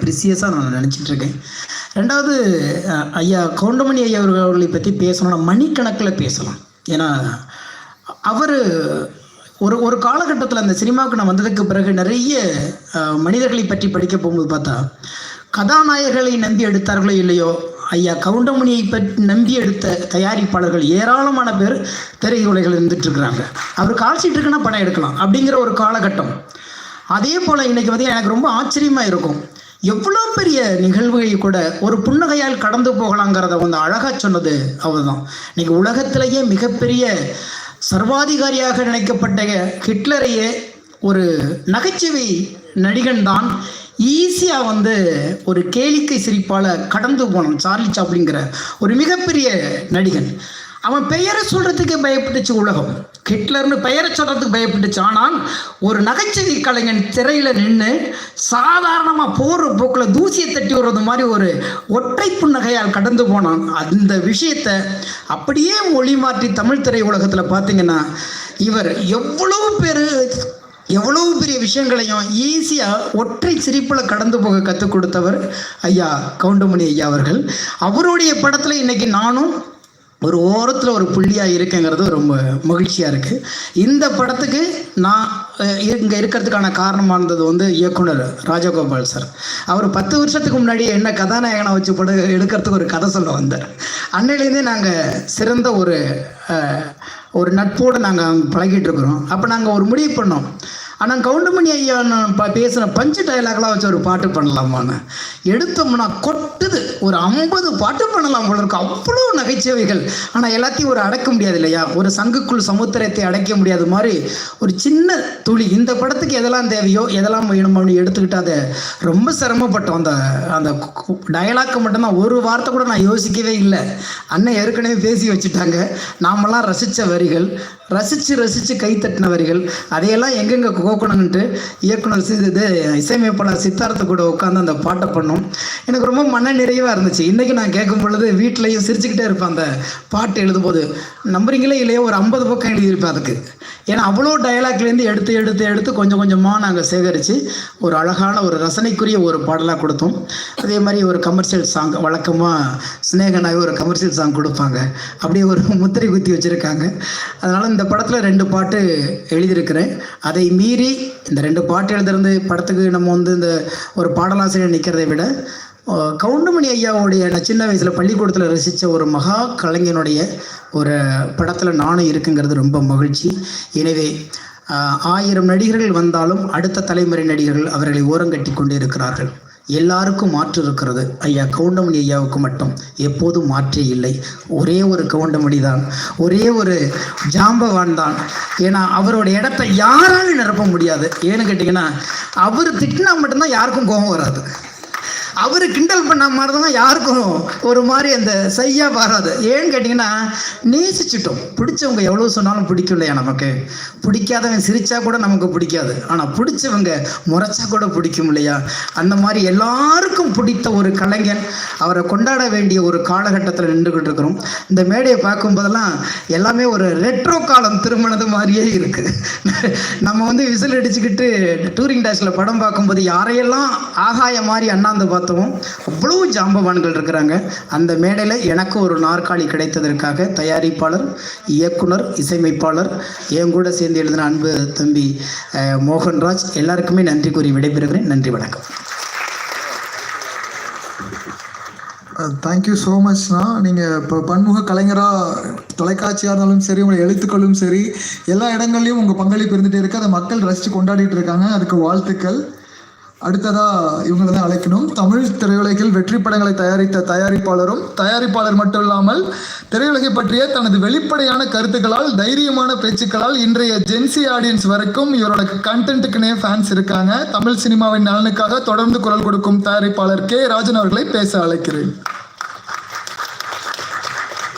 ப்ரிசியஸாக நான் நினச்சிட்டு இருக்கேன் ரெண்டாவது ஐயா கவுண்டமணி ஐயா அவர்களை பற்றி பேசணும்னா மணிக்கணக்கில் பேசலாம். ஏன்னா அவர் ஒரு ஒரு காலகட்டத்தில் அந்த சினிமாவுக்கு நான் வந்ததுக்கு பிறகு நிறைய மனிதர்களை பற்றி படிக்க போகும்போது பார்த்தா கதாநாயகர்களை நம்பி எடுத்தார்களோ இல்லையோ ஐயா கவுண்டமணியை பற்றி நம்பி எடுத்த தயாரிப்பாளர்கள் ஏராளமான பேர் திரையுலகில் இருந்துட்டு இருக்கிறாங்க அவர் கால்ஷீட் இருக்குன்னா படம் எடுக்கலாம் அப்படிங்கிற ஒரு காலகட்டம். அதே போல் இன்றைக்கி வந்து எனக்கு ரொம்ப ஆச்சரியமாக இருக்கும். எவ்வளோ பெரிய நிகழ்வுகளை கூட ஒரு புன்னகையால் கடந்து போகலாங்கிறத வந்து அழகாக சொன்னது அவர்தான். இன்னைக்கு உலகத்திலேயே மிகப்பெரிய சர்வாதிகாரியாக நினைக்கப்பட்ட ஹிட்லரையே ஒரு நகைச்சுவை நடிகன் தான் ஈஸியாக வந்து ஒரு கேளிக்கை சிரிப்பால் கடந்து போனான் சார்லி சாப்ளிங்கிற ஒரு மிகப்பெரிய நடிகன். அவன் பெயரை சொல்கிறதுக்கே பயப்பட்டுச்சு உலகம். ஹிட்லர்னு பெயரை சொல்கிறதுக்கு பயப்பட்டுச்சு. ஆனால் ஒரு நகைச்சுவை கலைஞன் திரையில் நின்று சாதாரணமாக போகிற போக்கில் தூசியை தட்டி விடுறது மாதிரி ஒரு ஒற்றை புன்னகையால் கடந்து போனான். அந்த விஷயத்தை அப்படியே மொழி மாற்றி தமிழ் திரை உலகத்தில் பார்த்தீங்கன்னா இவர் எவ்வளவு பேர் எவ்வளவு பெரிய விஷயங்களையும் ஈஸியாக ஒற்றை சிரிப்பில் கடந்து போக கற்றுக் கொடுத்தவர் ஐயா கவுண்டமணி ஐயா அவர்கள். அவருடைய படத்தில் இன்னைக்கு நானும் ஒரு ஓரத்தில் ஒரு புள்ளியாக இருக்குங்கிறது ரொம்ப மகிழ்ச்சியாக இருக்குது இந்த படத்துக்கு நான் இங்கே இருக்கிறதுக்கான காரணமாக இருந்தது வந்து இயக்குனர் ராஜகோபால் சார். அவர் பத்து வருஷத்துக்கு முன்னாடி என்ன கதாநாயகனை வச்சு படம் எடுக்கிறதுக்கு ஒரு கதை சொல்ல வந்தார். அன்னையிலேருந்தே நாங்கள் சிறந்த ஒரு ஒரு நட்போடு நாங்கள் பழகிட்டு இருக்கிறோம். அப்போ நாங்கள் ஒரு முடிவு பண்ணோம். ஆனால் கவுண்டமணி ஐயா நான் ப பேசின பஞ்சு டயலாக்லாம் வச்சு ஒரு பாட்டு பண்ணலாமான்னு. எடுத்தோம்னா கொட்டுது. ஒரு ஐம்பது பாட்டு பண்ணலாம் போல இருக்கு. அவ்வளோ நகைச்சுவைகள். ஆனால் எல்லாத்தையும் ஒரு அடக்க முடியாது இல்லையா? ஒரு சங்குக்குள் சமுத்திரத்தை அடைக்க முடியாத மாதிரி ஒரு சின்ன துளி. இந்த படத்துக்கு எதெல்லாம் தேவையோ எதெல்லாம் வேணுமோன்னு எடுத்துக்கிட்டு அதை ரொம்ப சிரமப்பட்டோம். அந்த அந்த டயலாக்கு மட்டும்தான் ஒரு வார்த்தை கூட நான் யோசிக்கவே இல்லை. அண்ணன் ஏற்கனவே பேசி வச்சுட்டாங்க. நாமெல்லாம் ரசித்த வரிகள் ரசித்து ரசித்து கைத்தட்டின வரிகள். அதையெல்லாம் எங்கெங்கே கோக்கணுன்ட்டு இயக்குனர் இது இசையமைப்பாளர் சித்தார்த்த கூட உட்காந்து அந்த பாட்டை பண்ணோம். எனக்கு ரொம்ப மன நிறைவாக இருந்துச்சு. இன்றைக்கி நான் கேட்கும் பொழுது வீட்லேயும் சிரிச்சுக்கிட்டே இருப்பேன் அந்த பாட்டு எழுதும்போது. நம்புறீங்களே இல்லையோ? ஒரு ஐம்பது பக்கம் எழுதியிருப்பேன் அதுக்கு. ஏன்னா அவ்வளோ டயலாக்லேருந்து எடுத்து எடுத்து எடுத்து கொஞ்சம் கொஞ்சமாக நாங்கள் சேகரித்து ஒரு அழகான ஒரு ரசனைக்குரிய ஒரு பாடலாக கொடுத்தோம். அதே மாதிரி ஒரு கமர்ஷியல் சாங் வழக்கமாக ஸ்னேகனாகவே ஒரு கமர்ஷியல் சாங் கொடுப்பாங்க. அப்படியே ஒரு முத்திரை குத்தி வச்சுருக்காங்க. அதனால் இந்த படத்தில் ரெண்டு பாட்டு எழுதியிருக்கிறேன். அதை மீறி இந்த ரெண்டு பாட்டு எழுதுறது படத்துக்கு நம்ம வந்து இந்த ஒரு பாடலாசிரியர் நிற்கிறதை விட கவுண்டமணி ஐயாவுடைய நான் சின்ன வயசில் பள்ளிக்கூடத்தில் ரசித்த ஒரு மகா கலைஞனுடைய ஒரு படத்தில் நானும் இருக்குங்கிறது ரொம்ப மகிழ்ச்சி. எனவே ஆயிரம் நடிகர்கள் வந்தாலும் அடுத்த தலைமுறை நடிகர்கள் அவர்களை ஓரங்கட்டி கொண்டு இருக்கிறார்கள் எல்லாருக்கும் மாற்று இருக்கிறது. ஐயா கவுண்டமணி ஐயாவுக்கு மட்டும் எப்போதும் மாற்றே இல்லை. ஒரே ஒரு கவுண்டமணி தான். ஒரே ஒரு ஜாம்பவான் தான். ஏன்னா அவரோட இடத்த யாராலும் நிரப்ப முடியாது. ஏன்னு கேட்டிங்கன்னா அவர் திட்டினா மட்டும்தான் யாருக்கும் கோபம் வராது. அவர் கிண்டல் பண்ண மாதிரி தான் யாருக்கும் ஒரு மாதிரி அந்த சையா வராது. ஏன்னு கேட்டிங்கன்னா நேசிச்சிட்டோம். பிடிச்சவங்க எவ்வளோ சொன்னாலும் பிடிக்கும் இல்லையா நமக்கு? பிடிக்காதவன் சிரிச்சா கூட நமக்கு பிடிக்காது. ஆனால் பிடிச்சவங்க முறைச்சா கூட பிடிக்கும் இல்லையா? அந்த மாதிரி எல்லாருக்கும் பிடித்த ஒரு கலைஞன் அவரை கொண்டாட வேண்டிய ஒரு காலகட்டத்தில் நின்றுக்கிட்டு இருக்கிறோம். இந்த மேடையை பார்க்கும்போதெல்லாம் எல்லாமே ஒரு ரெட்ரோ காலம் திருமணது மாதிரியே இருக்குது நம்ம வந்து விசில் அடிச்சுக்கிட்டு டூரிங் டேஷில் படம் பார்க்கும்போது யாரையெல்லாம் ஆகாய மாதிரி அண்ணாந்து பார்த்தோம்? அவ்வளோ ஜாம்பவான்கள் இருக்கிறாங்க. அந்த மேடையில் எனக்கு ஒரு நாற்காலி கிடைத்ததற்காக தயாரிப்பாளர் இயக்குனர் இசையமைப்பாளர் என் கூட சேர்ந்து எழுதின அன்பு தம்பி மோகன்ராஜ் எல்லாருக்குமே நன்றி கூறி விடைபெறுகிறேன். நன்றி வணக்கம். தேங்க்யூ ஸோ மச்ண்ணா நீங்கள் இப்போ பன்முக கலைஞராக தொலைக்காட்சியாக இருந்தாலும் சரி உங்களை எழுத்துக்களும் சரி எல்லா இடங்கள்லையும் உங்கள் பங்களிப்பு இருந்துகிட்டே இருக்குது அதை மக்கள் ரசித்து கொண்டாடிட்டு இருக்காங்க. அதுக்கு வாழ்த்துக்கள். அடுத்ததா இவங்களை தான் அழைக்கணும். தமிழ் திரையுலகில் வெற்றி படங்களை தயாரித்த தயாரிப்பாளரும் தயாரிப்பாளர் மட்டும் இல்லாமல் திரையுலகை பற்றிய தனது வெளிப்படையான கருத்துக்களால் தைரியமான பேச்சுக்களால் இன்றைய ஜென்சி ஆடியன்ஸ் வரைக்கும் இவரோட கண்டென்ட்டுக்குனே ஃபேன்ஸ் இருக்காங்க. தமிழ் சினிமாவின் நலனுக்காக தொடர்ந்து குரல் கொடுக்கும் தயாரிப்பாளர் கே. ராஜன் அவர்களை பேச அழைக்கிறேன்.